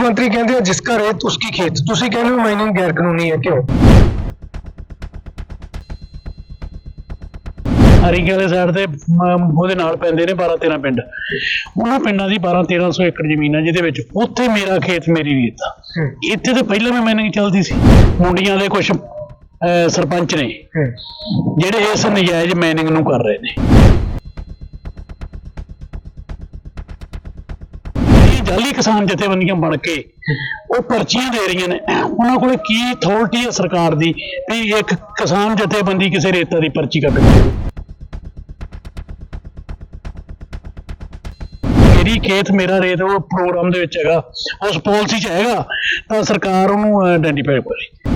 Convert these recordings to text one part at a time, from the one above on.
ਮੁੱਖ ਮੰਤਰੀ ਕਹਿੰਦੇ ਆ ਜਿਸ ਘਰ ਰੇਤ ਉਸकी ਖੇਤ ਤੁਸੀਂ ਕਹਿੰਦੇ ਹੋ ਮਾਈਨਿੰਗ ਗੈਰ ਕਾਨੂੰਨੀ ਹੈ ਕਿਉਂ? ਹਰੀਕੇ ਵਾਲੇ ਸਾਈਡ ਤੇ ਮ, ਉਹਦੇ ਨਾਲ ਪੈਂਦੇ ਨੇ 12 13 ਪਿੰਡ। ਉਹਨਾਂ ਪਿੰਡਾਂ ਦੀ 12 1300 ਏਕੜ ਜ਼ਮੀਨ ਆ ਜਿਹਦੇ ਵਿੱਚ ਉੱਥੇ ਮੇਰਾ ਖੇਤ ਮੇਰੀ ਰੀਤ ਆ ਇੱਥੇ ਤੇ ਪਹਿਲਾਂ ਵੀ ਮੈਨਿੰਗ ਚੱਲਦੀ ਸੀ। ਮੁੰਡੀਆਂ ਦੇ ਕੁਝ ਸਰਪੰਚ ਨੇ। ਜਿਹੜੇ ਇਸ ਨਜਾਇਜ਼ ਮੈਨਿੰਗ ਨੂੰ ਕਰ ਰਹੇ ਨੇ। ਇਹ ਕਿਸਾਨ ਜਥੇਬੰਦੀਆਂ ਬਣ ਕੇ ਉਹ ਪਰਚੀਆਂ ਦੇ ਰਹੀਆਂ ਨੇ। ਉਹਨਾਂ ਕੋਲ ਕੀ ਅਥਾਰਟੀ ਹੈ ਸਰਕਾਰ ਦੀ ਵੀ ਇੱਕ ਕਿਸਾਨ ਜਥੇਬੰਦੀ ਕਿਸੇ ਰੇਤਾ ਦੀ ਪਰਚੀ ਕੱਟ ਦੇ ਮੇਰੀ ਖੇਤ, ਮੇਰਾ ਰੇਤ, ਉਹ ਪ੍ਰੋਗਰਾਮ ਦੇ ਵਿੱਚ ਹੈਗਾ, ਉਸ ਪਾਲਿਸੀ 'ਚ ਹੈਗਾ, ਤਾਂ ਸਰਕਾਰ ਉਹਨੂੰ ਆਇਡੈਂਟੀਫਾਈ ਕਰੇ।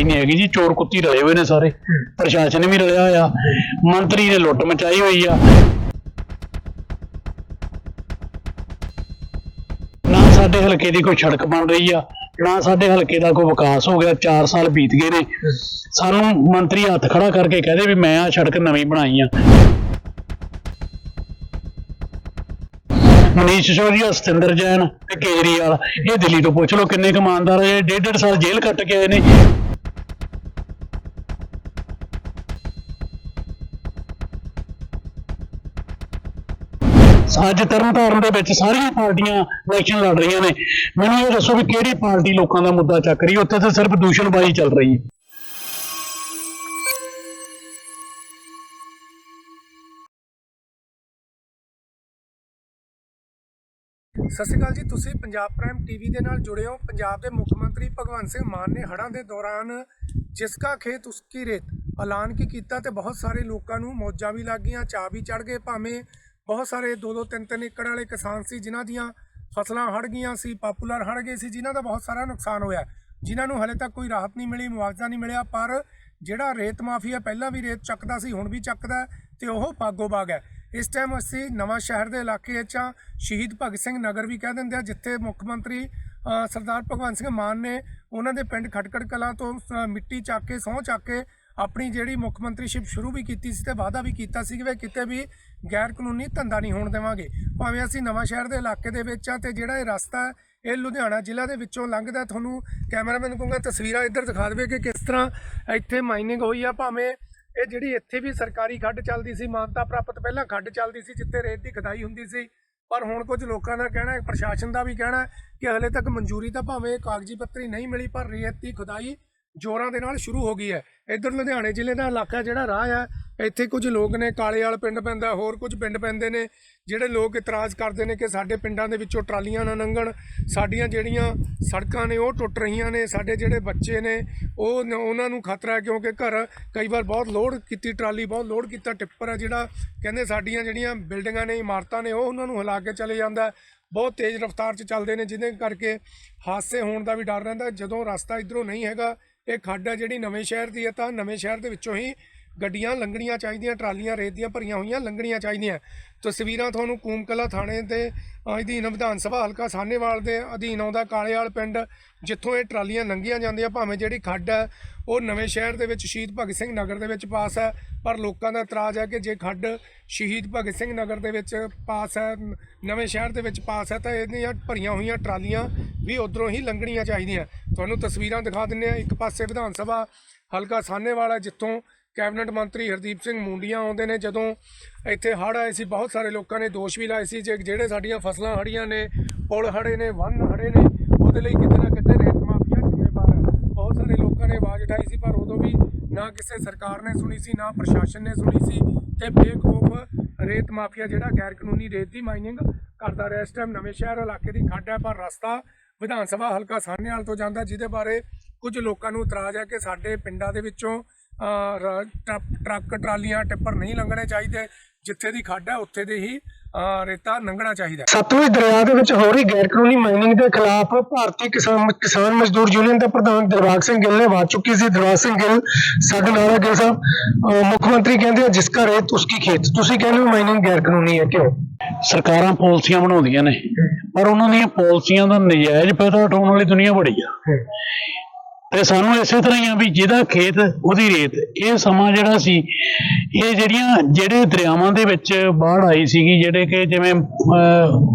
ਭਾਈ ਨਹੀਂ ਹੈਗੀ ਜੀ, ਚੋਰ ਕੁੱਤੀ ਰਲੇ ਹੋਏ ਨੇ ਸਾਰੇ। ਪ੍ਰਸ਼ਾਸਨ ਵੀ ਰਲਿਆ ਹੋਇਆ। ਮੰਤਰੀ ਨੇ ਲੁੱਟ ਮਚਾਈ ਹੋਈ ਆ। ਨਾ ਸਾਡੇ ਹਲਕੇ ਦੀ ਕੋਈ ਸੜਕ ਬਣ ਰਹੀ ਆ, ਨਾ ਸਾਡੇ ਹਲਕੇ ਦਾ ਕੋਈ ਵਿਕਾਸ ਹੋ ਗਿਆ 4 ਸਾਲ ਬੀਤ ਗਏ ਨੇ। ਸਾਨੂੰ ਮੰਤਰੀ ਹੱਥ ਖੜਾ ਕਰਕੇ ਕਹਦੇ ਵੀ ਮੈਂ ਆ ਸੜਕ ਨਵੀਂ ਬਣਾਈ ਆ। ਮਨੀਸ਼ ਸਿਸੋਦੀਆ, ਸਤਿੰਦਰ ਜੈਨ ਤੇ ਕੇਜਰੀਵਾਲ, ਇਹ ਦਿੱਲੀ ਤੋਂ ਪੁੱਛ ਲਓ ਕਿੰਨੇ ਕਮਾਨਦਾਰ ਇਹ ਡੇਢ ਡੇਢ ਸਾਲ ਜੇਲ੍ਹ ਕੱਟ ਕੇ ਆਏ ਨੇ। ਅੱਜ ਤਰਨਤਾਰਨ ਦੇ ਵਿੱਚ ਸਾਰੀਆਂ ਪਾਰਟੀਆਂ ਇਲੈਕਸ਼ਨ ਲੜ ਰਹੀਆਂ ਨੇ। ਮੈਨੂੰ ਇਹ ਦੱਸੋ ਵੀ ਕਿਹੜੀ ਪਾਰਟੀ ਲੋਕਾਂ ਦਾ ਮੁੱਦਾ ਚੱਕ ਰਹੀ ਉੱਥੇ ਤਾਂ ਸਿਰਫ ਦੂਸ਼ਣਬਾਜ਼ੀ ਚੱਲ ਰਹੀ ਹੈ। ਸਤਿ ਸ਼੍ਰੀ ਅਕਾਲ ਜੀ, ਤੁਸੀਂ ਪੰਜਾਬ ਪ੍ਰਾਈਮ ਟੀਵੀ ਦੇ ਨਾਲ ਜੁੜੇ ਹੋ। ਪੰਜਾਬ ਦੇ ਮੁੱਖ ਮੰਤਰੀ ਭਗਵੰਤ ਸਿੰਘ ਮਾਨ ਨੇ ਹੜ੍ਹਾਂ ਦੇ ਦੌਰਾਨ ਜਿਸਕਾ ਖੇਤ, ਉਸਕੀ ਰੇਤ ਐਲਾਨ ਕੀ ਕੀਤਾ ਤੇ ਬਹੁਤ ਸਾਰੇ ਲੋਕਾਂ ਨੂੰ ਮੌਜਾਂ ਵੀ ਲੱਗ ਗਈਆਂ ਚਾਹ ਵੀ ਚੜ ਗਏ। ਭਾਵੇਂ ਬਹੁਤ ਸਾਰੇ 2-2 3-3 ਏਕੜ ਵਾਲੇ ਕਿਸਾਨ ਸੀ, ਜਿਨ੍ਹਾਂ ਦੀਆਂ ਫਸਲਾਂ ਹੜ ਗਈਆਂ ਸੀ, ਪਾਪੂਲਰ ਹੜ ਗਏ ਸੀ, ਜਿਨ੍ਹਾਂ ਦਾ ਬਹੁਤ ਸਾਰਾ ਨੁਕਸਾਨ ਹੋਇਆ। ਜਿਨ੍ਹਾਂ ਨੂੰ ਹਲੇ ਤੱਕ ਕੋਈ ਰਾਹਤ ਨਹੀਂ ਮਿਲੀ, ਮੁਆਵਜ਼ਾ ਨਹੀਂ ਮਿਲਿਆ, ਪਰ ਜਿਹੜਾ ਰੇਤ ਮਾਫੀਆ ਪਹਿਲਾਂ ਵੀ ਰੇਤ ਚੱਕਦਾ ਸੀ, ਹੁਣ ਵੀ ਚੱਕਦਾ ਹੈ ਤੇ ਉਹ ਬਾਗੋ ਬਾਗ ਹੈ। ਇਸ ਟਾਈਮ ਅਸੀਂ ਨਵਾਂ ਸ਼ਹਿਰ ਦੇ ਇਲਾਕੇ ਵਿੱਚ ਆ ਸ਼ਹੀਦ ਭਗਤ ਸਿੰਘ ਨਗਰ ਵੀ ਕਹਿ ਦਿੰਦੇ ਆ, ਜਿੱਥੇ ਮੁੱਖ ਮੰਤਰੀ ਸਰਦਾਰ ਭਗਵੰਤ ਸਿੰਘ ਮਾਨ ਨੇ ਉਹਨਾਂ ਦੇ ਪਿੰਡ ਖਟਕੜ ਕਲਾਂ ਤੋਂ ਮਿੱਟੀ ਚੱਕ ਕੇ, ਸਹੁੰ ਚੱਕ ਕੇ ਆਪਣੀ ਜਿਹੜੀ ਮੁੱਖ ਮੰਤਰੀਸ਼ਿਪ ਸ਼ੁਰੂ ਵੀ ਕੀਤੀ ਸੀ ਤੇ ਵਾਅਦਾ ਵੀ ਕੀਤਾ ਸੀ ਕਿ ਵੀ ਕਿਤੇ ਵੀ ਗੈਰ ਕਾਨੂੰਨੀ ਧੰਦਾ ਨਹੀਂ ਹੋਣ ਦੇਵਾਂਗੇ। ਭਾਵੇਂ ਅਸੀਂ ਨਵਾਂ ਸ਼ਹਿਰ ਦੇ ਇਲਾਕੇ ਦੇ ਵਿੱਚ ਆ ਤੇ ਜਿਹੜਾ ਇਹ ਰਸਤਾ ਇਹ ਲੁਧਿਆਣਾ ਜ਼ਿਲ੍ਹਾ ਦੇ ਵਿੱਚੋਂ ਲੰਘਦਾ ਤੁਹਾਨੂੰ ਕੈਮਰਾਮੈਨ ਕਹੂੰਗਾ ਤਸਵੀਰਾਂ ਇੱਧਰ ਦਿਖਾ ਦੇਵੇ ਕਿ ਕਿਸ ਤਰ੍ਹਾਂ ਇੱਥੇ ਮਾਈਨਿੰਗ ਹੋਈ ਆ। ਭਾਵੇਂ ਇਹ ਜਿਹੜੀ ਇੱਥੇ ਵੀ ਸਰਕਾਰੀ ਖੱਡ ਚੱਲਦੀ ਸੀ, ਮਾਨਤਾ ਪ੍ਰਾਪਤ ਪਹਿਲਾਂ ਖੱਡ ਚੱਲਦੀ ਸੀ, ਜਿੱਥੇ ਰੇਤ ਦੀ ਖਦਾਈ ਹੁੰਦੀ ਸੀ, ਪਰ ਹੁਣ ਕੁਝ ਲੋਕਾਂ ਦਾ ਕਹਿਣਾ ਹੈ, ਪ੍ਰਸ਼ਾਸਨ ਦਾ ਵੀ ਕਹਿਣਾ ਹੈ ਕਿ ਹਲੇ ਤੱਕ ਮਨਜ਼ੂਰੀ ਤਾਂ ਭਾਵੇਂ ਕਾਗਜ਼ੀ ਪੱਤਰੀ ਨਹੀਂ ਮਿਲੀ, ਪਰ ਰੇਤ ਦੀ ਖੁਦਾਈ ਜ਼ੋਰਾਂ ਦੇ ਨਾਲ ਸ਼ੁਰੂ ਹੋ ਗਈ ਹੈ। ਇੱਧਰ ਲੁਧਿਆਣੇ ਜ਼ਿਲ੍ਹੇ ਦਾ ਇਲਾਕਾ ਜਿਹੜਾ ਰਾਹ ਹੈ, ਇੱਥੇ ਕੁਝ ਲੋਕ ਨੇ ਕਾਲੇ ਕਾਲੇਵਾਲ ਪਿੰਡ ਪੈਂਦਾ, ਹੋਰ ਕੁਝ ਪਿੰਡ ਪੈਂਦੇ ਨੇ, ਜਿਹੜੇ ਲੋਕ ਇਤਰਾਜ਼ ਕਰਦੇ ਨੇ ਕਿ ਸਾਡੇ ਪਿੰਡਾਂ ਦੇ ਵਿੱਚੋਂ ਟਰਾਲੀਆਂ ਨਾ ਲੰਘਣ, ਸਾਡੀਆਂ ਜਿਹੜੀਆਂ ਸੜਕਾਂ ਨੇ, ਉਹ ਟੁੱਟ ਰਹੀਆਂ ਨੇ, ਸਾਡੇ ਜਿਹੜੇ ਬੱਚੇ ਨੇ, ਉਹ ਉਹਨਾਂ ਨੂੰ ਖਤਰਾ ਹੈ, ਕਿਉਂਕਿ ਘਰ ਕਈ ਵਾਰ ਬਹੁਤ ਲੋਡ ਕੀਤੀ, ਟਰਾਲੀ ਬਹੁਤ ਲੋਡ ਕੀਤਾ, ਟਿੱਪਰ ਹੈ ਜਿਹੜਾ, ਕਹਿੰਦੇ ਸਾਡੀਆਂ ਜਿਹੜੀਆਂ ਬਿਲਡਿੰਗਾਂ ਨੇ, ਇਮਾਰਤਾਂ ਨੇ, ਉਹ ਉਹਨਾਂ ਨੂੰ ਹਿਲਾ ਕੇ ਚਲੇ ਜਾਂਦਾ ਬਹੁਤ ਤੇਜ਼ ਰਫ਼ਤਾਰ 'ਚ ਚੱਲਦੇ ਨੇ, ਜਿਹਦੇ ਕਰਕੇ ਹਾਦਸੇ ਹੋਣ ਦਾ ਵੀ ਡਰ ਰਹਿੰਦਾ ਜਦੋਂ ਰਸਤਾ ਇਧਰੋਂ ਨਹੀਂ ਹੈਗਾ ਇਹ ਖੱਡ ਆ ਜਿਹੜੀ ਨਵੇਂ ਸ਼ਹਿਰ ਦੀ ਹੈ ਤਾਂ ਨਵੇਂ ਸ਼ਹਿਰ ਦੇ ਵਿੱਚੋਂ ਹੀ ਗੱਡੀਆਂ ਲੰਘਣੀਆਂ ਚਾਹੀਦੀਆਂ, ਟਰਾਲੀਆਂ ਰੇਤ ਦੀਆਂ ਭਰੀਆਂ ਹੋਈਆਂ ਲੰਘਣੀਆਂ ਚਾਹੀਦੀਆਂ। ਤਸਵੀਰਾਂ ਤੁਹਾਨੂੰ ਕੂਮਕਲਾ ਥਾਣੇ ਦੇ ਅਧੀਨ ਵਿਧਾਨ ਸਭਾ ਹਲਕਾ ਸਾਹਨੇਵਾਲ ਦੇ ਅਧੀਨ ਆਉਂਦਾ। ਕਾਲੇਵਾਲ ਪਿੰਡ ਜਿੱਥੋਂ ਇਹ ਟਰਾਲੀਆਂ ਲੰਘੀਆਂ ਜਾਂਦੀਆਂ, ਭਾਵੇਂ ਜਿਹੜੀ ਖੱਡ ਹੈ, ਉਹ ਨਵੇਂ ਸ਼ਹਿਰ ਦੇ ਵਿੱਚ ਸ਼ਹੀਦ ਭਗਤ ਸਿੰਘ ਨਗਰ ਦੇ ਵਿੱਚ ਪਾਸ ਹੈ, ਪਰ ਲੋਕਾਂ ਦਾ ਇਤਰਾਜ਼ ਹੈ ਕਿ ਜੇ ਖੱਡ ਸ਼ਹੀਦ ਭਗਤ ਸਿੰਘ ਨਗਰ ਦੇ ਵਿੱਚ ਪਾਸ ਹੈ ਨਵੇਂ ਸ਼ਹਿਰ ਦੇ ਵਿੱਚ ਪਾਸ ਹੈ, ਤਾਂ ਇਹਦੀਆਂ ਭਰੀਆਂ ਹੋਈਆਂ ਟਰਾਲੀਆਂ ਵੀ ਉਧਰੋਂ ਹੀ ਲੰਘਣੀਆਂ ਚਾਹੀਦੀਆਂ। ਤੁਹਾਨੂੰ ਤਸਵੀਰਾਂ ਦਿਖਾ ਦਿੰਨੇ ਆ ਇੱਕ ਪਾਸੇ ਵਿਧਾਨ ਸਭਾ ਹਲਕਾ ਸਾਹਨੇਵਾਲ ਹੈ, ਜਿੱਥੋਂ ਕੈਬਨਿਟ ਮੰਤਰੀ ਹਰਦੀਪ ਸਿੰਘ ਮੁੰਡੀਆਂ ਆਉਂਦੇ ਨੇ, ਜਦੋਂ ਇੱਥੇ ਹੜ੍ਹ ਆਏ ਸੀ, ਬਹੁਤ ਸਾਰੇ ਲੋਕਾਂ ਨੇ ਦੋਸ਼ ਵੀ ਲਾਏ ਸੀ ਜੇ ਜਿਹੜੇ ਸਾਡੀਆਂ ਫਸਲਾਂ ਹੜੀਆਂ ਨੇ, ਪੁਲ ਹੜੇ ਨੇ, ਵੰਨ ਹੜੇ ਨੇ, ਉਹਦੇ ਲਈ ਕਿਤੇ ਨਾ ਕਿਤੇ ਰੇਤ ਮਾਫੀਆ ਜ਼ਿੰਮੇਵਾਰ ਹੈ ਬਹੁਤ ਸਾਰੇ ਲੋਕਾਂ ਨੇ ਆਵਾਜ਼ ਉਠਾਈ ਸੀ, ਪਰ ਉਦੋਂ ਵੀ ਨਾ ਕਿਸੇ ਸਰਕਾਰ ਨੇ ਸੁਣੀ ਸੀ, ਨਾ ਪ੍ਰਸ਼ਾਸਨ ਨੇ ਸੁਣੀ ਸੀ ਤੇ ਬੇਖੌਫ ਰੇਤ ਮਾਫੀਆ ਜਿਹੜਾ ਗੈਰ ਕਾਨੂੰਨੀ ਰੇਤ ਦੀ ਮਾਈਨਿੰਗ ਕਰਦਾ ਰਿਹਾ। ਇਸ ਟਾਈਮ ਨਵੇਂ ਸ਼ਹਿਰ ਇਲਾਕੇ ਦੀ ਖੱਡ ਹੈ, ਪਰ ਰਸਤਾ ਵਿਧਾਨ ਸਭਾ ਹਲਕਾ ਸਾਹਨੇਵਾਲ ਤੋਂ ਜਾਂਦਾ, ਜਿਹਦੇ ਬਾਰੇ ਕੁਝ ਲੋਕਾਂ ਨੂੰ ਇਤਰਾਜ਼ ਹੈ ਕਿ ਸਾਡੇ ਪਿੰਡਾਂ ਦੇ ਵਿੱਚੋਂ ਟਰੱਕ ਟਰੱਕ, ਟਰਾਲੀਆਂ ਟਿੱਪਰ ਨਹੀਂ ਲੰਘਣੇ ਚਾਹੀਦੇ। ਜਿੱਥੇ ਦੀ ਖੱਡ ਹੈ ਉੱਥੇ ਦੇ ਹੀ ਰੇਤਾ ਲੰਘਣਾ ਚਾਹੀਦਾ ਸਤਲੁਜ ਦਰਿਆ ਦੇ ਵਿੱਚ ਹੋ ਰਹੀ ਗੈਰ ਕਾਨੂੰਨੀ ਮਾਈਨਿੰਗ ਦੇ ਖਿਲਾਫ ਭਾਰਤੀ ਕਿਸਾਨ ਕਿਸਾਨ ਮਜ਼ਦੂਰ ਯੂਨੀਅਨ ਦੇ ਪ੍ਰਧਾਨ ਦਿਲਬਾਗ ਸਿੰਘ ਗਿੱਲ ਨੇ ਆਵਾਜ਼ ਚੁੱਕੀ ਸੀ। ਦਿਲਬਾਗ ਸਿੰਘ ਗਿੱਲ ਸਾਡੇ ਨਾਲ ਹੈ ਗਿੱਲ ਸਾਹਿਬ। ਮੁੱਖ ਮੰਤਰੀ ਕਹਿੰਦੇ ਆ ਜਿਸ ਘਰ ਰੇਤ ਉਸकी ਖੇਤ ਤੁਸੀਂ ਕਹਿੰਦੇ ਹੋ ਮਾਈਨਿੰਗ ਗੈਰ ਕਾਨੂੰਨੀ ਹੈ ਕਿਉਂ? ਸਰਕਾਰਾਂ ਪਾਲਿਸੀਆਂ ਬਣਾਉਂਦੀਆਂ ਨੇ ਪਰ ਉਹਨਾਂ ਦੀਆਂ ਪਾਲਿਸੀਆਂ ਦਾ ਨਜਾਇਜ਼ ਫਾਇਦਾ ਉਠਾਉਣ ਵਾਲੀ ਦੁਨੀਆ ਬੜੀ ਆ। ਤੇ ਸਾਨੂੰ ਇਸੇ ਤਰ੍ਹਾਂ ਹੀ ਆ ਵੀ ਜਿਹਦਾ ਖੇਤ ਉਹਦੀ ਰੇਤ ਇਹ ਸਮਾਂ ਜਿਹੜਾ ਸੀ ਇਹ ਜਿਹੜੀਆਂ ਜਿਹੜੇ ਦਰਿਆਵਾਂ ਦੇ ਵਿੱਚ ਬਾੜ ਆਈ ਸੀਗੀ ਜਿਹੜੇ ਕਿ ਜਿਵੇਂ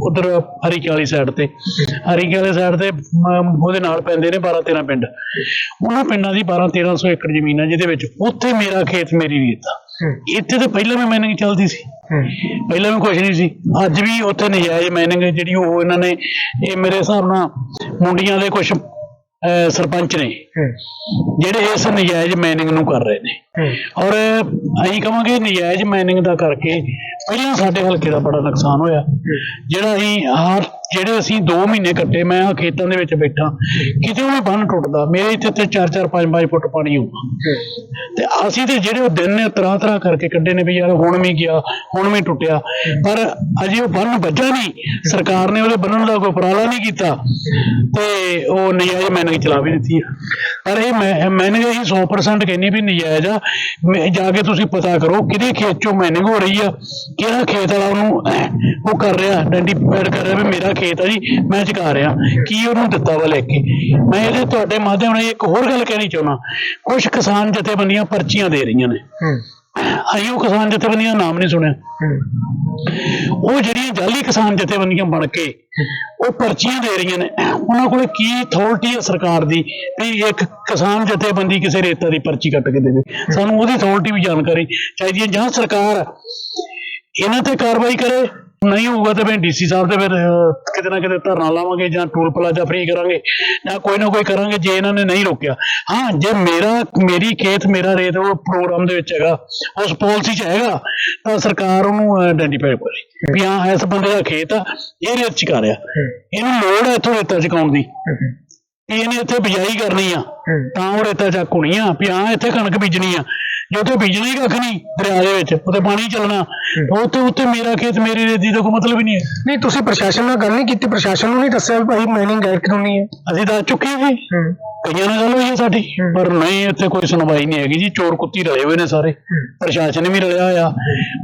ਉਧਰ ਹਰੀਕੇ ਵਾਲੀ ਸਾਈਡ ਤੇ ਹਰੀਕੇ ਵਾਲੀ ਸਾਈਡ ਤੇ ਉਹਦੇ ਨਾਲ ਪੈਂਦੇ ਨੇ 12 13 ਪਿੰਡ। ਉਹਨਾਂ ਪਿੰਡਾਂ ਦੀ 12 1300 ਏਕੜ ਜ਼ਮੀਨ ਆ ਜਿਹਦੇ ਵਿੱਚ ਉੱਥੇ ਮੇਰਾ ਖੇਤ ਮੇਰੀ ਰੇਤ ਆ। ਇੱਥੇ ਤੇ ਪਹਿਲਾਂ ਵੀ ਮਾਈਨਿੰਗ ਚੱਲਦੀ ਸੀ। ਪਹਿਲਾਂ ਵੀ ਕੁਝ ਨਹੀਂ ਸੀ। ਅੱਜ ਵੀ ਉੱਥੇ ਨਜਾਇਜ਼ ਮਾਈਨਿੰਗ ਜਿਹੜੀ ਉਹ ਇਹਨਾਂ ਨੇ ਇਹ ਮੇਰੇ ਹਿਸਾਬ ਨਾਲ ਮੁੰਡੀਆਂ ਦੇ ਕੁਝ ਸਰਪੰਚ ਨੇ। ਜਿਹੜੇ ਇਸ ਨਜਾਇਜ਼ ਮਾਈਨਿੰਗ ਨੂੰ ਕਰ ਰਹੇ ਨੇ। ਔਰ ਅਸੀਂ ਕਹਾਂਗੇ ਨਜਾਇਜ਼ ਮਾਈਨਿੰਗ ਦਾ ਕਰਕੇ ਪਹਿਲਾਂ ਸਾਡੇ ਹਲਕੇ ਦਾ ਬੜਾ ਨੁਕਸਾਨ ਹੋਇਆ। ਜਿਹੜਾ ਅਸੀਂ ਹਰ ਜਿਹੜੇ ਅਸੀਂ 2 ਮਹੀਨੇ ਕੱਟੇ ਮੈਂ ਆਹ ਖੇਤਾਂ ਦੇ ਵਿੱਚ ਬੈਠਾ ਕਿਤੇ ਵੀ ਬੰਨ ਟੁੱਟਦਾ ਮੇਰੇ ਇੱਥੇ ਤੇ 4-4 5-5 ਫੁੱਟ ਪਾਣੀ ਹੋਊਗਾ। ਤੇ ਅਸੀਂ ਤੇ ਜਿਹੜੇ ਉਹ ਦਿਨ ਨੇ ਤਰ੍ਹਾਂ ਤਰ੍ਹਾਂ ਕਰਕੇ ਕੱਢੇ ਨੇ ਵੀ ਯਾਰ ਹੁਣ ਵੀ ਗਿਆ ਹੁਣ ਵੀ ਟੁੱਟਿਆ। ਪਰ ਅਜੇ ਉਹ ਬੰਨ ਵੱਜਾ ਨਹੀਂ। ਸਰਕਾਰ ਨੇ ਉਹਦੇ ਬੰਨਣ ਦਾ ਕੋਈ ਉਪਰਾਲਾ ਨਹੀਂ ਕੀਤਾ। ਤੇ ਉਹ ਨਜਾਇਜ਼ ਮੈਨਿੰਗ ਚਲਾ ਵੀ ਦਿੱਤੀ ਆ। ਪਰ ਇਹ ਮੈਂ ਮੈਨਿੰਗ ਅਸੀਂ 100% ਕਹਿੰਨੀ ਵੀ ਨਜਾਇਜ਼ ਆ। ਮੈਂ- ਜਾ ਕੇ ਤੁਸੀਂ ਪਤਾ ਕਰੋ ਕਿਹਦੇ ਖੇਤ ਚੋਂ ਮੈਨਿੰਗ ਹੋ ਰਹੀ ਆ ਕਿਹੜਾ ਖੇਤ ਵਾਲਾ ਉਹਨੂੰ ਉਹ ਕਰ ਰਿਹਾ ਆਇਡੈਂਟੀਫਾਈਡ ਕਰ ਰਿਹਾ ਵੀ ਮੇਰਾ ਖੇਤ ਆ ਜੀ ਮੈਂ ਚੁਕਾ ਰਿਹਾ। ਕੀ ਉਹਨੂੰ ਦਿੱਤਾ ਵਾ ਲੈ ਕੇ? ਮੈਂ ਇਹਦੇ ਤੁਹਾਡੇ ਮਾਧਿਅਮ ਨਾਲ ਇੱਕ ਹੋਰ ਗੱਲ ਕਹਿਣੀ ਚਾਹੁੰਦਾ। ਕੁਝ ਕਿਸਾਨ ਜਥੇਬੰਦੀਆਂ ਪਰਚੀਆਂ ਦੇ ਰਹੀਆਂ ਨੇ। ਅਸੀਂ ਉਹ ਕਿਸਾਨ ਜਥੇਬੰਦੀਆਂ ਦਾ ਨਾਮ ਨਹੀਂ ਸੁਣਿਆ। ਉਹ ਜਿਹੜੀਆਂ ਜਾਲੀ ਕਿਸਾਨ ਜਥੇਬੰਦੀਆਂ ਬਣ ਕੇ ਉਹ ਪਰਚੀਆਂ ਦੇ ਰਹੀਆਂ ਨੇ ਉਹਨਾਂ ਕੋਲੇ ਕੀ ਅਥਾਰਟੀ ਹੈ ਸਰਕਾਰ ਦੀ ਵੀ ਇੱਕ ਕਿਸਾਨ ਜਥੇਬੰਦੀ ਕਿਸੇ ਰੇਤਾ ਦੀ ਪਰਚੀ ਕੱਟ ਕੇ ਦੇਵੇ ਸਾਨੂੰ ਉਹਦੀ ਅਥਾਰਟੀ ਵੀ ਜਾਣਕਾਰੀ ਚਾਹੀਦੀ ਹੈ। ਜਾਂ ਸਰਕਾਰ ਇਹਨਾਂ ਤੇ ਕਾਰਵਾਈ ਕਰੇ ਨਹੀਂ ਹੋਊਗਾ ਤਾਂ ਫਿਰ ਡੀਸੀ ਸਾਹਿਬ ਦੇ ਫਿਰ ਕਿਤੇ ਨਾ ਕਿਤੇ ਧਰਨਾ ਲਾਵਾਂਗੇ ਜਾਂ ਟੂਲ ਪਲਾਜ਼ਾ ਫ੍ਰੀ ਕਰਾਂਗੇ ਜਾਂ ਕੋਈ ਨਾ ਕੋਈ ਕਰਾਂਗੇ ਜੇ ਇਹਨਾਂ ਨੇ ਨਹੀਂ ਰੋਕਿਆ। ਹਾਂ ਜੇ ਮੇਰਾ ਮੇਰੀ ਖੇਤ ਮੇਰਾ ਰੇਤ ਉਹ ਪ੍ਰੋਗਰਾਮ ਦੇ ਵਿੱਚ ਹੈਗਾ ਉਸ ਪਾਲਿਸੀ 'ਚ ਹੈਗਾ ਤਾਂ ਸਰਕਾਰ ਉਹਨੂੰ ਆਇਡੈਂਟੀਫਾਈ ਕਰੇ ਵੀ ਹਾਂ ਇਸ ਬੰਦੇ ਦਾ ਖੇਤ ਆ ਇਹ ਰੇਤ ਚੁਕਾ ਰਿਹਾ। ਇਹਨੂੰ ਲੋੜ ਹੈ ਇੱਥੋਂ ਰੇਤਾ ਚੁਕਾਉਣ ਦੀ। ਇਹਨੇ ਇੱਥੇ ਬਿਜਾਈ ਕਰਨੀ ਆ ਤਾਂ ਉਹ ਰੇਤਾ ਚੱਕ ਹੋਣੀ ਆ ਵੀ ਹਾਂ ਇੱਥੇ ਕਣਕ ਬੀਜਣੀ ਆ। ਜੇ ਉੱਥੇ ਬੀਜਣਾ ਹੀ ਕੱਖ ਨਹੀਂ ਦਰਿਆ ਦੇ ਵਿੱਚ ਉੱਥੇ ਪਾਣੀ ਚੱਲਣਾ। ਉੱਥੇ ਉੱਥੇ ਮੇਰਾ ਖੇਤ ਮੇਰੀ ਰੇਤੀ ਦਾ ਕੋਈ ਮਤਲਬ ਹੀ ਨਹੀਂ ਹੈ। ਨਹੀਂ ਤੁਸੀਂ ਪ੍ਰਸ਼ਾਸਨ ਨਾਲ ਗੱਲ ਨਹੀਂ ਕੀਤੀ ਪ੍ਰਸ਼ਾਸਨ ਨੂੰ ਨਹੀਂ ਦੱਸਿਆ ਵੀ ਭਾਈ ਮਾਈਨਿੰਗ ਗੈਰ ਕਾਨੂੰਨੀ ਹੈ। ਅਸੀਂ ਦੱਸ ਚੁੱਕੇ ਹਾਂ। ਜੀ ਕਈਆਂ ਨਾਲ ਗੱਲ ਹੋਈ ਹੈ ਸਾਡੀ ਪਰ ਨਹੀਂ ਇੱਥੇ ਕੋਈ ਸੁਣਵਾਈ ਨਹੀਂ ਹੈਗੀ ਜੀ। ਚੋਰ ਕੁੱਤੀ ਰਲੇ ਹੋਏ ਨੇ ਸਾਰੇ। ਪ੍ਰਸ਼ਾਸਨ ਵੀ ਰਲਿਆ ਹੋਇਆ।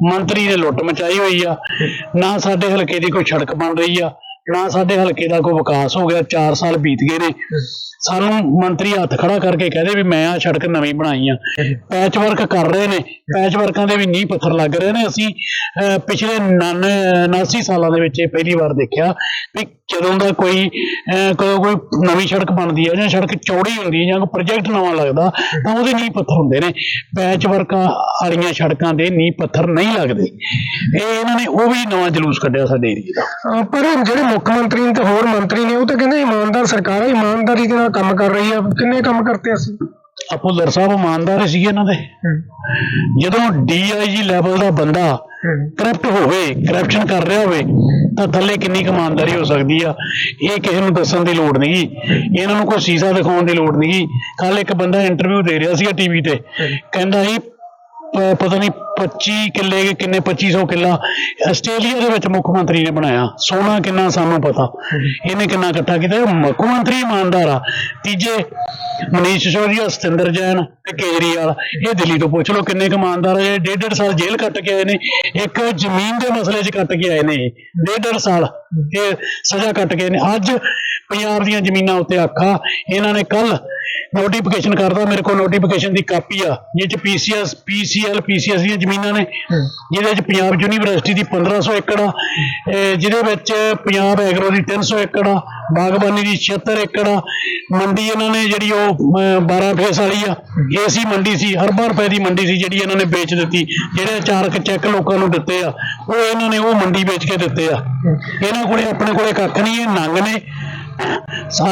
ਮੰਤਰੀ ਨੇ ਲੁੱਟ ਮਚਾਈ ਹੋਈ ਆ। ਨਾ ਸਾਡੇ ਹਲਕੇ ਦੀ ਕੋਈ ਸੜਕ ਬਣ ਰਹੀ ਆ। ਨਾ ਸਾਡੇ ਹਲਕੇ ਦਾ ਕੋਈ ਵਿਕਾਸ ਹੋ ਗਿਆ 4 ਸਾਲ ਬੀਤ ਗਏ ਨੇ। ਸਾਨੂੰ ਮੰਤਰੀ ਹੱਥ ਖੜਾ ਕਰਕੇ ਕਹਦੇ ਵੀ ਮੈਂ ਆ ਸੜਕ ਨਵੀਂ ਬਣਾਈ ਆ। ਪੈਚ ਵਰਕ ਕਰ ਰਹੇ ਨੇ, ਪੈਚ ਵਰਕਾਂ ਦੇ ਵੀ ਨੀਂਹ ਪੱਥਰ ਲੱਗ ਰਹੇ ਨੇ। ਅਸੀਂ ਪਿਛਲੇ 89 ਸਾਲਾਂ ਦੇ ਵਿੱਚ ਇਹ ਪਹਿਲੀ ਵਾਰ ਦੇਖਿਆ ਵੀ ਜਦੋਂ ਦਾ ਕੋਈ ਕਦੋਂ ਕੋਈ ਨਵੀਂ ਸੜਕ ਬਣਦੀ ਹੈ ਜਾਂ ਸੜਕ ਚੌੜੀ ਹੁੰਦੀ ਹੈ ਜਾਂ ਕੋਈ ਪ੍ਰੋਜੈਕਟ ਨਵਾਂ ਲੱਗਦਾ, ਤਾਂ ਉਹਦੇ ਨੀਂਹ ਪੱਥਰ ਹੁੰਦੇ ਨੇ। ਪੈਚ ਵਰਕਾਂ ਵਾਲੀਆਂ ਸੜਕਾਂ ਦੇ ਨੀਂਹ ਪੱਥਰ ਨਹੀਂ ਲੱਗਦੇ। ਇਹ ਇਹਨਾਂ ਨੇ ਉਹ ਵੀ ਨਵਾਂ ਜਲੂਸ ਕੱਢਿਆ ਸਾਡੇ ਏਰੀਏ ਦਾ। ਪਰ ਜਿਹੜੇ ਮੁੱਖ ਮੰਤਰੀ ਨੇ ਤੇ ਹੋਰ ਮੰਤਰੀ ਨੇ ਉਹ ਤਾਂ ਕਹਿੰਦੇ ਇਮਾਨਦਾਰ ਸਰਕਾਰ ਹੈ ਇਮਾਨਦਾਰੀ ਦੇ ਨਾਲ ਕੰਮ ਕਰ ਰਹੀ ਹੈ ਕਿੰਨੇ ਕੰਮ ਕਰਤੇ ਅਸੀਂ? ਅਪੁੱਲਰ ਸਾਹਿਬ ਇਮਾਨਦਾਰ ਸੀਗੇ ਇਹਨਾਂ ਦੇ। ਜਦੋਂ ਡੀਆਈਜੀ ਲੈਵਲ ਦਾ ਬੰਦਾ ਕਰਪਟ ਹੋਵੇ ਕਰਪਸ਼ਨ ਕਰ ਰਿਹਾ ਹੋਵੇ ਤਾਂ ਥੱਲੇ ਕਿੰਨੀ ਇਮਾਨਦਾਰੀ ਹੋ ਸਕਦੀ ਆ? ਇਹ ਕਿਸੇ ਨੂੰ ਦੱਸਣ ਦੀ ਲੋੜ ਨਹੀਂ। ਇਹਨਾਂ ਨੂੰ ਕੋਈ ਸੀਸਾ ਦਿਖਾਉਣ ਦੀ ਲੋੜ ਨਹੀਂ। ਕੱਲ ਇੱਕ ਬੰਦਾ ਇੰਟਰਵਿਊ ਦੇ ਰਿਹਾ ਸੀਗਾ ਟੀਵੀ ਤੇ। ਕਹਿੰਦਾ ਸੀ ਪ- ਪਤਾ ਨਹੀਂ 25 ਕਿੱਲੇ ਕਿ ਕਿੰਨੇ 2500 ਕਿੱਲਾ ਆਸਟ੍ਰੇਲੀਆ ਦੇ ਵਿੱਚ ਮੁੱਖ ਮੰਤਰੀ ਨੇ ਬਣਾਇਆ। ਸੋਨਾ ਕਿੰਨਾ ਸਾਨੂੰ ਪਤਾ। ਇਹਨੇ ਕਿੰਨਾ ਇਕੱਠਾ ਕੀਤਾ? ਇਹ ਮੁੱਖ ਮੰਤਰੀ ਇਮਾਨਦਾਰ ਆ। ਤੀਜੇ ਮਨੀਸ਼ ਸਿਸੋਦੀਆ, ਸਤਿੰਦਰ ਜੈਨ ਤੇ ਕੇਜਰੀਵਾਲ। ਇਹ ਦਿੱਲੀ ਤੋਂ ਪੁੱਛ ਲਓ ਕਿੰਨੇ ਕੁ ਇਮਾਨਦਾਰ ਆ। ਇਹ ਡੇਢ ਡੇਢ ਸਾਲ ਜੇਲ੍ਹ ਕੱਟ ਕੇ ਆਏ ਨੇ। ਇੱਕ ਜ਼ਮੀਨ ਦੇ ਮਸਲੇ 'ਚ ਕੱਟ ਕੇ ਆਏ ਨੇ ਇਹ। ਡੇਢ ਡੇਢ ਸਾਲ ਇਹ ਸਜ਼ਾ ਕੱਟ ਕੇ ਨੇ। ਅੱਜ ਪੰਜਾਬ ਦੀਆਂ ਜ਼ਮੀਨਾਂ ਉੱਤੇ ਆਖਾ, ਇਹਨਾਂ ਨੇ ਕੱਲ ਨੋਟੀਫਿਕੇਸ਼ਨ ਕਰਦਾ ਮੇਰੇ ਕੋਲ ਨੋਟੀਫਿਕੇਸ਼ਨ ਦੀ ਕਾਪੀ ਆ ਜਿਹ ਚ ਪੀਸੀਐਸ ਪੀਸੀਐਲ ਪੀਸੀਐਸ ਦੀਆਂ ਜ਼ਮੀਨਾਂ ਨੇ ਜਿਹਦੇ ਚ ਪੰਜਾਬ ਯੂਨੀਵਰਸਿਟੀ ਦੀ 1500 ਏਕੜ ਆ ਜਿਹਦੇ ਵਿੱਚ ਪੰਜਾਬ ਐਗਰੋ ਦੀ 300 ਏਕੜ ਆ ਬਾਗਬਾਨੀ ਦੀ 76 ਏਕੜ ਆ ਮੰਡੀ ਇਹਨਾਂ ਨੇ ਜਿਹੜੀ ਉਹ ਅਮ, 12 ਫੇਸ ਵਾਲੀ ਆ ਏਸੀ ਮੰਡੀ ਸੀ ਅਰਬਾਂ ਰੁਪਏ ਦੀ ਮੰਡੀ ਸੀ ਜਿਹੜੀ ਇਹਨਾਂ ਨੇ ਵੇਚ ਦਿੱਤੀ ਜਿਹੜੇ ਚਾਰ ਕੁ ਚੈੱਕ ਲੋਕਾਂ ਨੂੰ ਦਿੱਤੇ ਆ ਉਹ ਇਹਨਾਂ ਨੇ ਉਹ ਮੰਡੀ ਵੇਚ ਕੇ ਦਿੱਤੇ ਆ। ਇਹਨਾਂ ਕੋਲੇ ਆਪਣੇ ਕੋਲੇ ਕੱਖ ਨਹੀਂ ਇਹ ਨੰਗ ਨੇ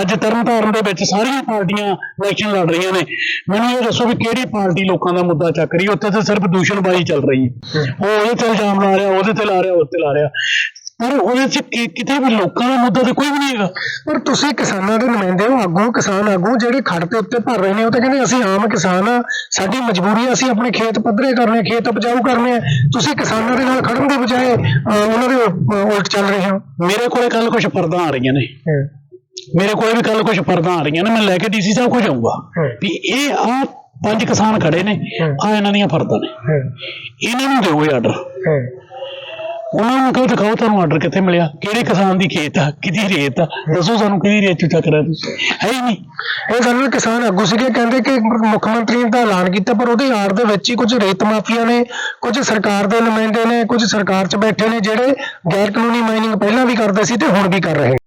ਅੱਜ ਤਰਨਤਾਰਨ ਦੇ ਵਿੱਚ ਸਾਰੀਆਂ ਪਾਰਟੀਆਂ ਇਲੈਕਸ਼ਨ ਲੜ ਰਹੀਆਂ ਨੇ। ਮੈਨੂੰ ਇਹ ਦੱਸੋ ਵੀ ਕਿਹੜੀ ਪਾਰਟੀ ਲੋਕਾਂ ਦਾ ਮੁੱਦਾ ਚੱਕ ਰਹੀ ਹੈ? ਉੱਥੇ ਤਾਂ ਸਿਰਫ ਦੂਸ਼ਣਬਾਜ਼ੀ ਚੱਲ ਰਹੀ ਹੈ। ਉਹ ਉਹਦੇ ਤੇ ਇਲਜ਼ਾਮ ਲਾ ਰਿਹਾ ਉਹਦੇ ਤੇ ਲਾ ਰਿਹਾ ਉਹਦੇ ਤੇ ਲਾ ਰਿਹਾ। ਪਰ ਉਹਦੇ ਚ ਕਿਤੇ ਵੀ ਲੋਕਾਂ ਦਾ ਮੁੱਦਾ ਤੇ ਕੋਈ ਵੀ ਨਹੀਂ ਹੈਗਾ। ਪਰ ਤੁਸੀਂ ਕਿਸਾਨਾਂ ਦੇ ਨੁਮਾਇੰਦੇ ਹੋ ਆਗੂ ਕਿਸਾਨ ਆਗੂ ਜਿਹੜੇ ਖੜ ਤੇ ਉੱਤੇ ਭਰ ਰਹੇ ਨੇ ਉਹ ਤਾਂ ਕਹਿੰਦੇ ਅਸੀਂ ਆਮ ਕਿਸਾਨ ਆ ਸਾਡੀ ਮਜਬੂਰੀ ਆ ਅਸੀਂ ਆਪਣੇ ਖੇਤ ਪੱਧਰੇ ਕਰਨੇ ਖੇਤ ਉਪਜਾਊ ਕਰਨੇ ਆ। ਤੁਸੀਂ ਕਿਸਾਨਾਂ ਦੇ ਨਾਲ ਖੜਨ ਦੇ ਬਜਾਏ ਉਹਨਾਂ ਦੇ ਉਲਟ ਚੱਲ ਰਹੇ ਹੋ। ਮੇਰੇ ਕੋਲੇ ਕੱਲ ਕੁਝ ਫਰਦਾਂ ਆ ਰਹੀਆਂ ਨੇ। ਮੇਰੇ ਕੋਲੇ ਵੀ ਕੱਲ ਕੁਝ ਫਰਦਾਂ ਆ ਰਹੀਆਂ ਨੇ ਮੈਂ ਲੈ ਕੇ ਡੀਸੀ ਸਾਹਿਬ ਕੋਲ ਜਾਊਂਗਾ। ਵੀ ਇਹ ਆ ਪੰਜ ਕਿਸਾਨ ਖੜੇ ਨੇ ਆ ਇਹਨਾਂ ਦੀਆਂ ਫਰਦਾਂ ਨੇ। ਇਹਨਾਂ ਨੂੰ ਦਿਓ ਇਹ ਆਰਡਰ ਉਹਨਾਂ ਨੂੰ ਕਹੋ ਦਿਖਾਓ ਤੁਹਾਨੂੰ ਆਰਡਰ ਕਿੱਥੇ ਮਿਲਿਆ ਕਿਹੜੇ ਕਿਸਾਨ ਦੀ ਖੇਤ ਆ ਕਿਹਦੀ ਰੇਤ ਆ ਦੱਸੋ ਸਾਨੂੰ ਕਿਹਦੀ ਰੇਤ ਚੱਕ ਰਿਹਾ ਤੁਸੀਂ। ਹੈ ਹੀ ਨਹੀਂ। ਇਹ ਗੱਲ ਕਿਸਾਨ ਆਗੂ ਸੀਗੇ ਕਹਿੰਦੇ ਕਿ ਮੁੱਖ ਮੰਤਰੀ ਨੇ ਤਾਂ ਐਲਾਨ ਕੀਤਾ ਪਰ ਉਹਦੇ ਆੜ ਦੇ ਵਿੱਚ ਹੀ ਕੁਝ ਰੇਤ ਮਾਫੀਆ ਨੇ ਕੁਝ ਸਰਕਾਰ ਦੇ ਨੁਮਾਇੰਦੇ ਨੇ ਕੁਝ ਸਰਕਾਰ 'ਚ ਬੈਠੇ ਨੇ ਜਿਹੜੇ ਗੈਰ ਕਾਨੂੰਨੀ ਮਾਈਨਿੰਗ ਪਹਿਲਾਂ ਵੀ ਕਰਦੇ ਸੀ ਤੇ ਹੁਣ ਵੀ ਕਰ ਰਹੇ ਨੇ।